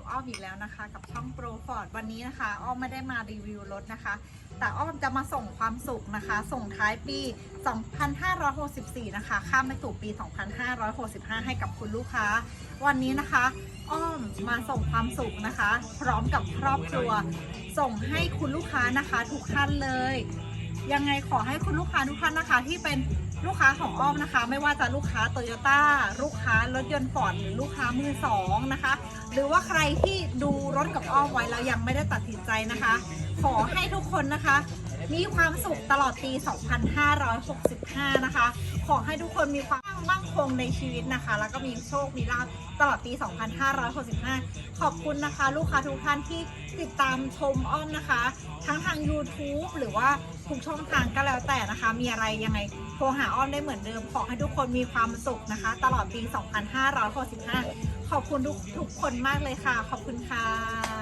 บอ้อมอีกแล้วนะคะ กับช่องโปรฟอร์ดวันนี้นะคะ อ้อมไม่ได้มารีวิวรถนะคะ แต่อ้อมจะมาส่งความสุขนะคะ ส่งท้ายปี 2564 นะคะ ข้ามไปสู่ปี 2565 ให้กับคุณลูกค้า วันนี้นะคะ อ้อมมาส่งความสุขนะคะ พร้อมกับครอบครัว ส่งให้คุณลูกค้านะคะ ทุกท่านเลย ยังไงขอให้คุณลูกค้าทุกท่านนะคะ ที่เป็นลูกค้าของอ้อมนะคะ ไม่ว่าจะลูกค้าโตโยต้าลูกค้ารถยนต์ฟอร์ดหรือลูกค้ามือสองนะคะ หรือว่าใครที่ดูรถกับอ้อมไว้แล้วยังไม่ได้ตัดสินใจนะคะ ขอให้ทุกคนนะคะ มีความสุขตลอดปี 2565 นะคะ ขอให้ทุกคนมีความมั่งคงในชีวิตนะคะ แล้วก็มีโชค มีลาภตลอดปี 2565 ขอบคุณนะคะ ลูกค้าทุกท่านที่ติดตามชมอ้อมนะคะ ทั้งทาง YouTube หรือว่าทุกช่องทางก็แล้วแต่นะคะ มีอะไรยังไงโทรหาอ้อมได้เหมือนเดิม ขอให้ทุกคนมีความสุขนะคะ ตลอดปี 2565 ขอบคุณทุกทุกคนมากเลยค่ะ ขอบคุณค่ะ